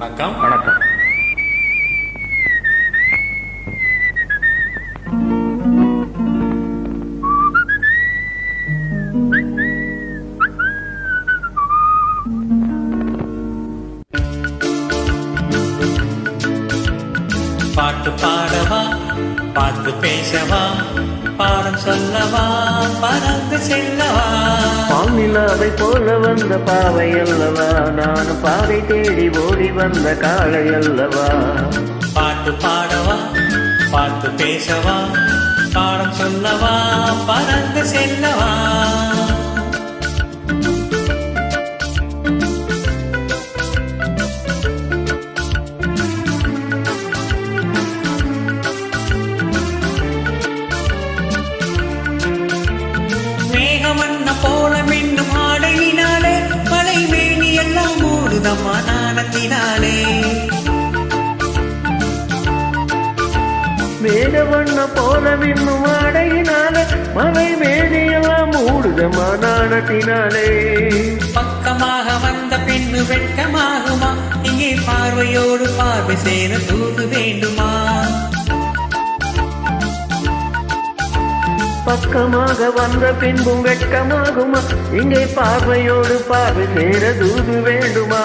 வணக்கம். வணக்கம். பாட்டு பாடவா? பாட்டு பேசவா? பாடம் சொல்லவா பறந்து செல்லவா? பால்நிலாவை போல வந்த பாவை அல்லவா? நான் பாவை தேடி ஓடி வந்த காளை அல்லவா? பாட்டு பாடவா பாட்டு பேசவா பாடம் சொல்லவா பறந்து செல்லவா? போல மின்னும் ஆடையினாலே மலை மேனி எல்லாம் மூடுதம்மா நாணத்தினாலே மேகவண்ண போல விண்ணும் ஆடையினாலே மலை மேனியெல்லாம் மூடுதமா நாணத்தினாலே பக்கமாக வந்த பெண்ணு வெட்கமாகுமா? இங்கே பார்வையோடு பார்வை சேர தூது வேண்டுமா? பக்கமாக வந்த பின்பும் வெட்கமாகுமா? இங்கே பார்வையோடு பார்வை சேர தூது வேண்டுமா?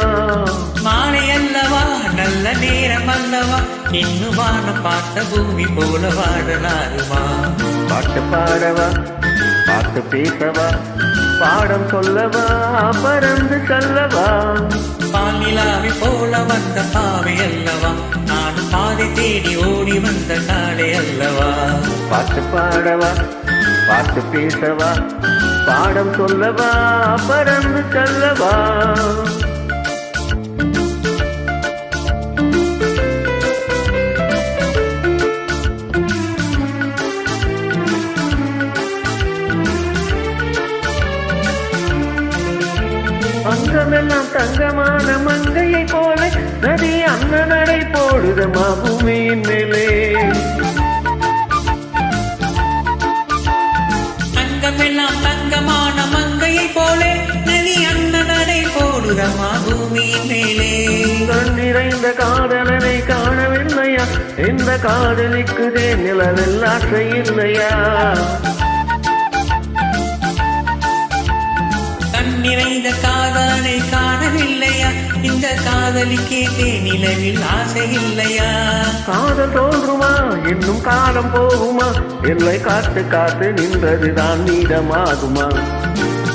மாலை அல்லவா? நல்ல நேரம் அல்லவா? இன்னும் வானம் பார்த்த பூமி போல வாழலாகுமா பாட்டு பாடவா? பாட்டு பேசவா? பாடம் சொல்லவா? பறந்து செல்லவா? பாலிலாவை போல வந்த பாவை அல்லவா பாட்டு பாடவா பாட்டு பேசவா பாடம் சொல்லவா பறந்து செல்லவா? அங்கமெல்லாம் தங்கமான மங்கையை போல நதி அன்ன நடை போடுதமா பூமியின் மேலே. பூமியின் மேலே கண் நிறைந்த காதலனை காணவில்லையா? இந்த காதலிக்குதே நிலவில் ஆசை இல்லையா? கண் நிறைந்த காதலை காணவில்லையா? இந்த காதலிக்கே நிலவில் ஆசை இல்லையா? காதல் தோன்றுமா? இன்னும் காலம் போகுமா? எல்லை காத்து காத்து நின்றதுதான் நீடமாகுமா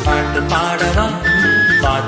பாட்டு பாடவா?